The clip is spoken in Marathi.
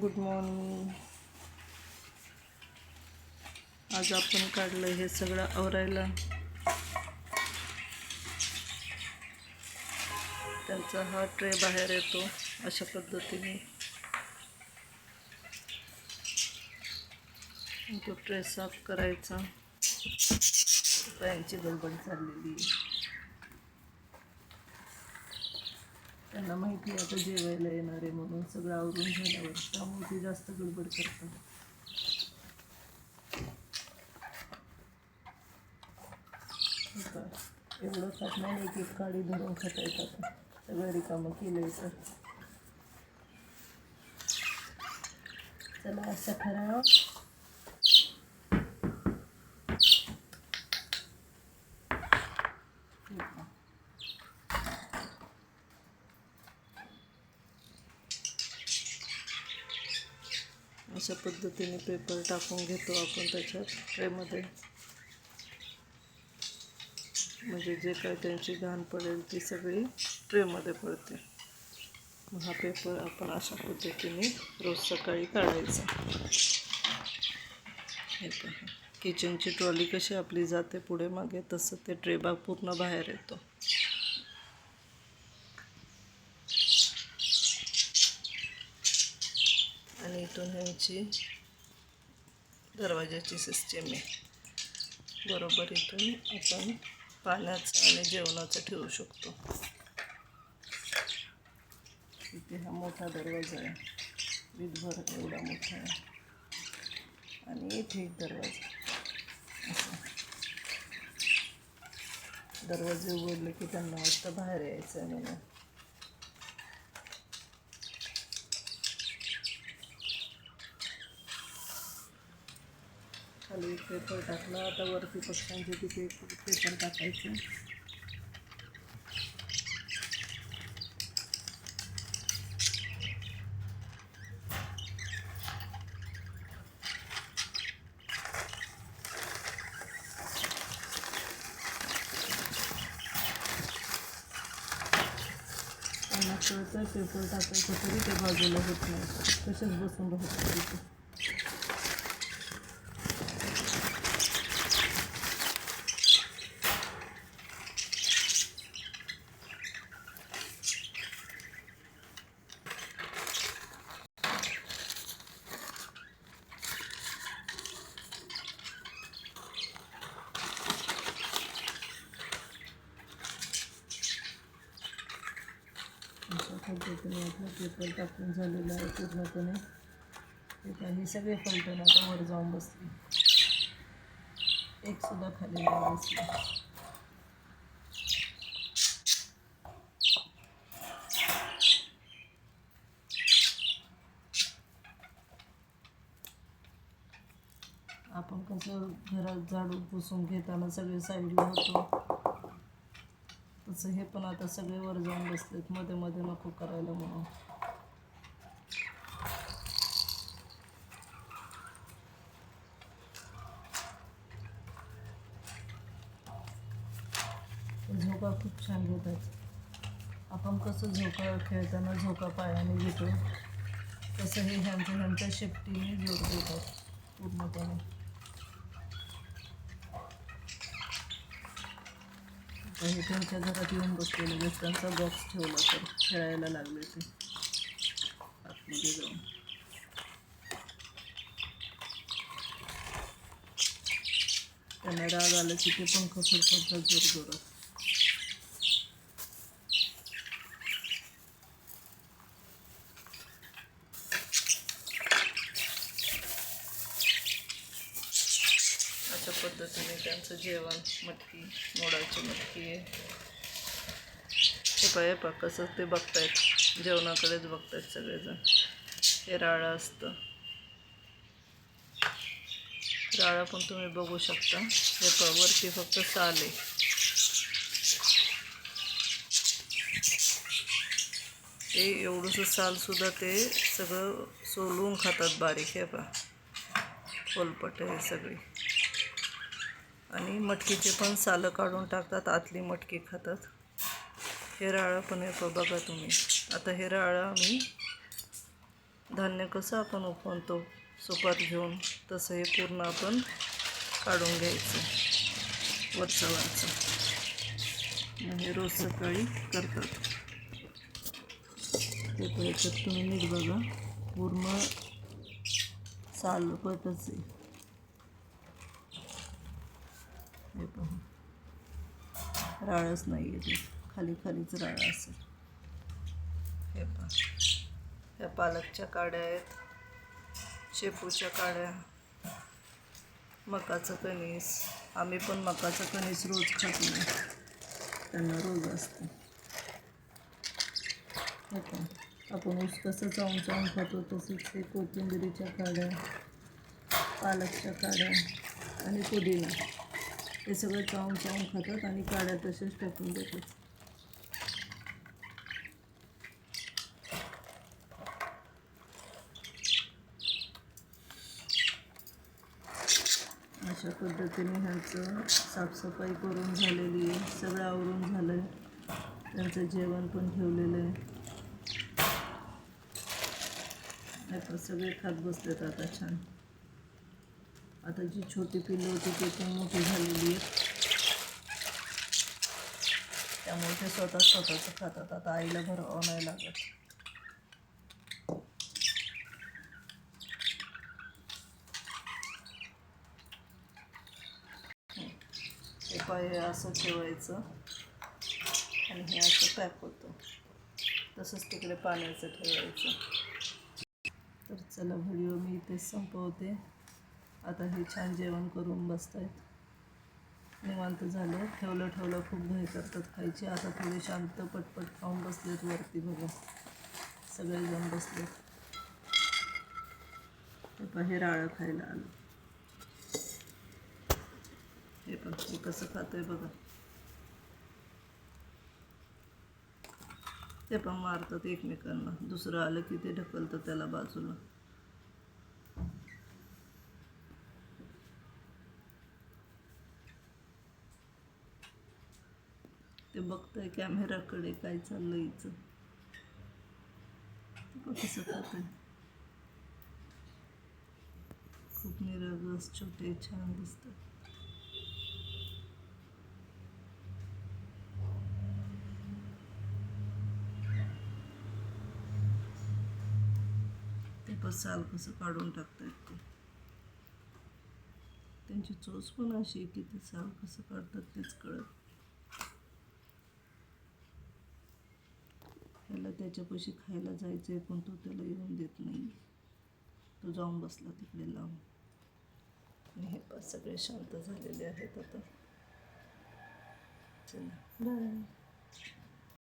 गुड मॉर्निंग आज आपण काढलं हे सगळं आवरायला. त्यांचा हा ट्रे बाहेर येतो अशा पद्धतीने. तो ट्रे साफ करायचा. यांची गडबड चाललेली आहे. त्यांना माहिती आहे आता जेवायला येणार आहे म्हणून सगळं आवरून झाल्यावर त्यामुळे ते जास्त गडबड करतात. एवढं खात नाही एक एक काडी धरून खाता येतात. सगळं रिकामं केलंय तर. चला असं ठराव. अशा पद्धतीने पेपर टाकून घेतो आपण त्याच्यात ट्रेमध्ये म्हणजे जे काय त्यांची घाण पडेल ती सगळी ट्रेमध्ये पडते. मग हा पेपर आपण अशा पद्धतीने रोज सकाळी काढायचा. हे पहा. किचनची ट्रॉली कशी आपली जाते पुढे मागे तसं ते ट्रेबा पूर्ण बाहेर येतो. इथून ह्यांची दरवाजाची सिस्टीम आहे. बरोबर इथून आपण पाण्याचं आणि जेवणाचं ठेवू शकतो. इथे हा मोठा दरवाजा आहे. विधभर एवढा मोठा आहे. आणि इथे एक दरवाजा. दरवाजे उघडले की त्यांना वाटतं बाहेर यायचं आहे म्हणून. खाली एक पेपर टाकला. आता वरती पक्ष्यांचे तिथे एक पेपर टाकायचे पेपर टाकायचं तरी ते बाजूला होत नाही. तसेच बसून राहतात. तिथे अशा पद्धतीने आपलं पेपर टाकून झालेलं आहे पूर्णपणे ते सगळे फलटण आता वर जाऊन बसले. एक सुद्धा खाली जाऊन बसले. आपण कसं घरात झाडू पुसून घेताना सगळे साईडला होतो. तसं हे पण आता सगळे वर जाऊन बसलेत मध्ये मध्ये नको करायला म्हणून. झोका खूप छान घेतात. आपण कसं झोका खेळताना झोका पायाने घेतो तसं हे ह्यांच्या ह्यांच्या शेपटीने जोड देतात पूर्णपणे. आता हे त्यांच्या घरात येऊन बसलेले म्हणजे लगेच बॉक्स ठेवला तर खेळायला लागले ते. आतमध्ये जाऊन. त्यांना राग आला की ते पंख फडफडतात जोर अशा पद्धतीने त्यांचं जेवण मटकी मोडाची मटकी. आहे हे पाय पा कसं ते बघतायत. जेवणाकडेच बघतायत सगळेजण. हे राळं असतं. राळा पण तुम्ही बघू शकता. हे वरती फक्त साल. आहे ते एवढंसं सालसुद्धा ते सगळं सोलून खातात बारीक हे पा खोलपट हे सगळी. आणि मटकीचे पण सालं काढून टाकतात आतली मटकी खातात. हे राळं पण आहे बघा तुम्ही. आता हे राळं आम्ही धान्य कसं आपण उफवतो सुपात घेऊन तसं हे पूर्ण आपण काढून घ्यायचं वरचं वरचं. हे रोज सकाळी करतात. ते पण तुम्ही नीट बघा. पूर्ण सालपटच आहे. हे पहा राळच नाही आहे खाली खालीच राळ असेल. हे पहा. ह्या पालकच्या काड्या आहेत. शेपूच्या काड्या. मकाचं कणीस. आम्ही पण मकाचं कणीस रोज खातो. त्यांना रोज असतं. हे आपण ऊस कसं चावून चावून खातो. तसंच ते कोथिंबिरीच्या काड्या पालकच्या काड्या आणि पुदिना. ते सगळं चावून चावून खातात आणि काड्या तसेच टाकून देतात. अशा पद्धतीने ह्यांचं साफसफाई करून झालेली आहे. सगळं आवरून झालं आहे त्यांचं जेवण पण ठेवलेलं आहे. आता सगळे खात बसलेत आता छान. आता जी छोटी पिल्लं होती ती पण मोठी झालेली आहेत. त्यामुळे ते स्वतः स्वतःचं खातात. आता आईला भरवावं नाही लागत हे पाय असं ठेवायचं आणि हे असं पॅक होतं. तसंच तिकडे पाण्याचं ठेवायचं. तर चला व्हिडिओ मी इथे संपवते. आता हे छान जेवण करून बसतायत. निवांत झालं. ठेवलं ठेवलं खूप घाई करतात खायची. आता थोडे शांत पटपट खाऊन बसलेत वरती बघा. सगळेजण बसलेत. हे पहा हे राळं खायला आलं. हे पण हे कसं खातोय बघा. ते पण मारतात एकमेकांना. दुसरं आलं की ते ढकलतं त्याला बाजूला ते बघतोय कॅमेराकडे काय चाललं हिचं कसं खूप निरगस छोटे छान दिसतात. ते पण साल कसं काढून टाकतायत ते. त्यांची चोच पण अशी आहे की ते साल कसं काढतात तेच कळत त्याला त्याच्यापाशी खायला जायचं आहे पण तो त्याला येऊन देत नाही तो जाऊन बसला तिकडे लांब. आणि हे पण सगळे शांत झालेले आहेत आता. चला. बाय